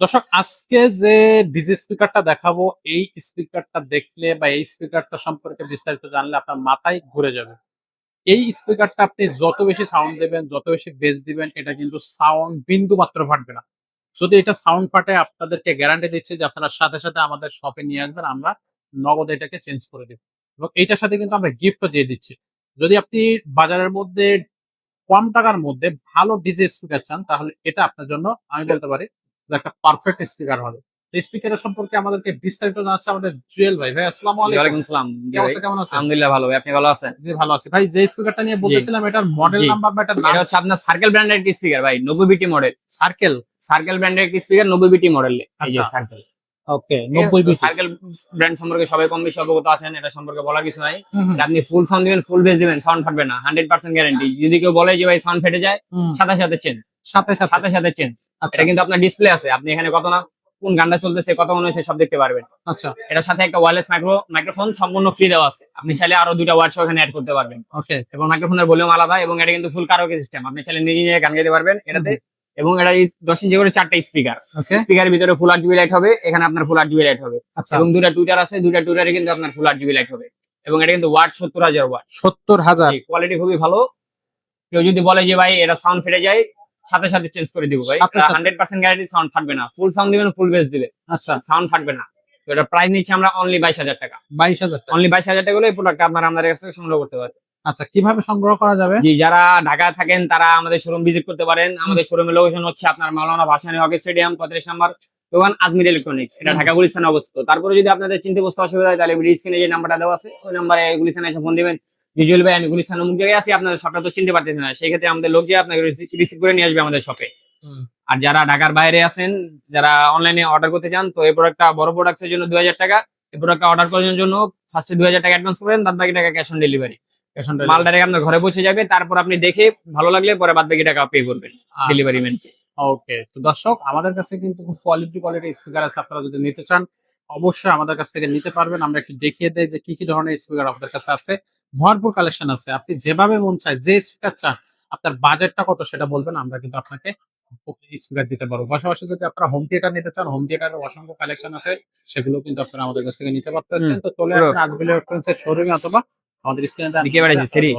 দর্শক, আজকে যে ডিজি স্পিকারটা দেখাবো, এই স্পিকারটা দেখলে বা এই স্পিকারটা সম্পর্কে বিস্তারিত জানলে আপনার মাথায় ঘুরে যাবে। এই স্পিকারটা আপনি যত বেশি সাউন্ড দেবেন, যত বেশি বেস দিবেন, এটা কিন্তু সাউন্ড বিন্দু মাত্র ফাটবে না। যদি এটা সাউন্ড ফাটে, আপনাদেরকে গ্যারান্টি দিচ্ছে যে আপনারা সাথে সাথে আমাদের শপে নিয়ে আসবেন, আমরা নগদ এটাকে চেঞ্জ করে দেব। এবং এইটার সাথে কিন্তু আমরা গিফটও দিয়ে দিচ্ছি। যদি আপনি বাজারের মধ্যে, কম টাকার মধ্যে ভালো ডিজে স্পিকার চান, তাহলে এটা আপনার জন্য আমি বলতে পারি একটা পারফেক্ট স্পিকার হবে স্পিকারের সম্পর্কে আমাদেরকে বিস্তারিত জানাচ্ছে আমাদের জুয়েল ভাই। ভাই আসসালামু আলাইকুম। ওয়ালাইকুম সালাম কি অবস্থা কেমন আছেন? আলহামদুলিল্লাহ ভালো। ভাই আপনি ভালো আছেন? জি ভালো আছি। ভাই যে স্পিকারটা নিয়ে বলতেছিলাম এটার মডেল। নাম্বার বা এটা হচ্ছে আপনার সার্কেল ব্র্যান্ডের স্পিকার ভাই নব্বই বিটি মডেল সার্কেল সার্কেল ব্র্যান্ডের স্পিকার নব্বই বিটি মডেল এই যে আচ্ছা। সার্কেল ওকে নব্বই বিশ সার্কেল ব্র্যান্ড সম্পর্কে সবাই কম বেশি অবগত আছেন এটা সম্পর্কে বলার কিছু নাই। আপনি ফুল সাউন্ড দিবেন ফুল বেস দিবেন সাউন্ড ফাটবে না হান্ড্রেড পার্সেন্ট গ্যারান্টি যদি কেউ বলে যে ভাই সাউন্ড ফেটে যায় সাথে সাথে চেঞ্জ সাথে সাথে। সাথে সাথে চেঞ্জ আচ্ছা। এটা কিন্তু আপনার ডিসপ্লে আছে আপনি এখানে কত না কোন গানটা চলতেছে কত মনে হচ্ছে সব দেখতে পারবেন। আচ্ছা। এটার সাথে একটা ওয়্যারলেস মাইক্রো মাইক্রোফোন সম্পূর্ণ ফ্রি দেওয়া আছে। আপনি চাইলে আরও দুইটা ওয়ার্ড এখানে অ্যাড করতে পারবেন। ওকে এবং মাইক্রোফোনের ভলিউম আলাদা এবং এটা কিন্তু ফুল কারোকে সিস্টেম আপনি চাইলে নিজে নিজে গান গাইতে পারবেন এটাতে এবং এটা দশ ইঞ্চি করে চারটা স্পিকার স্পিকারের ভিতরে ফুল আট জিবি লাইট হবে এখানে আপনার ফুল আট জিবি লাইট হবে। আচ্ছা। এবং দুটা টুইটার আছে দুইটা টুইটারে কিন্তু আপনার ফুল আট জিবি লাইট হবে। এবং এটা কিন্তু ওয়াট সত্তর হাজার ওয়াট সত্তর হাজার। কোয়ালিটি খুবই ভালো। কেউ যদি বলে যে ভাই এটা সাউন্ড ফেটে যায় সাথে সাথে চেঞ্জ করে দিব ভাই। হান্ড্রেড পার্সেন্ট গ্যারান্টি সাউন্ড ফাটবে না। ফুল সাউন্ড দিবেন ফুল বেস দিবে আচ্ছা। সাউন্ড ফাটবে না। এটা প্রাইস নিচ্ছে আমরা অনলি বাইশ হাজার টাকা। বাইশ হাজার টাকা। অনলি বাইশ হাজার টাকা হলে এই প্রোডাক্ট আপনারা আমাদের কাছ থেকে সংগ্রহ করতে পারেন আচ্ছা কীভাবে সংগ্রহ করা যাবে? জি যারা ঢাকা থাকেন তারা আমাদের শোরুম ভিজিট করতে পারেন। আমাদের শোরুমের লোকেশন হচ্ছে আপনার মাওলানা ভাসানী হকি স্টেডিয়াম পঁয়ত্রিশ নাম্বার দোকান আজমির ইলেকট্রনিক্স এটা ঢাকা গুলিস্তানে অবস্থিত। তারপরে যদি আপনাদের চিনতে বসতে অসুবিধা হয় তাহলে স্ক্রিনে যে নাম্বারটা দেওয়া আছে ওই নাম্বারে গুলিস্তানে এসে ফোন দিবেন। ইউজুয়াল ভাই আমি গুলিস্তান অমুক জায়গায় আছি আপনাদের শপটা তো চিনতে পারতেছেন না। সেই ক্ষেত্রে আমাদের লোক যে আপনাকে রিসিভ করে নিয়ে আসবে আমাদের শপে আর যারা ঢাকার বাইরে আছেন যারা অনলাইনে অর্ডার করতে চান তো এই প্রোডাক্টটা বড় প্রোডাক্টের জন্য দুই হাজার টাকা। এই প্রোডাক্টটা অর্ডার করার জন্য ফার্স্টে দুই হাজার টাকা অ্যাডভান্স করবেন বাদ বাকি টাকা ক্যাশ অন ডেলিভারি মাল ডাইরেক্ট আপনার ঘরে পৌঁছে যাবে তারপর আপনি দেখে ভালো লাগলে পরে বাদ বাকি টাকা পে করবেন। ডেলিভারি ম্যানকে ওকে তো দর্শক আমাদের কাছে কিন্তু খুব কোয়ালিটি কোয়ালিটি স্পিকার আছে আপনারা যদি নিতে চান অবশ্যই আমাদের কাছ থেকে নিতে পারবেন আমরা একটু দেখিয়ে দেই যে কি কি ধরনের স্পিকার আপনাদের কাছে আছে ভরপুর কালেকশন আছে আপনি যেভাবে মন চায় যে স্পিকার চান আপনার বাজেটটা কত সেটা বলবেন আমরা কিন্তু আপনাকে স্পিকার দিতে পারব পাশাপাশি যদি আপনারা হোম থিয়েটার নিতে চান হোম থিয়েটারের অসংখ্য কালেকশন আছে সেগুলো কিন্তু আপনারা আমাদের কাছ থেকে নিতে পারতেছেন। তো চলে। আসবেন ইলেকট্রনিক্সের শোরুমে অথবা আমাদের স্ক্রিনে দিকে বেড়াইছে, সেরি।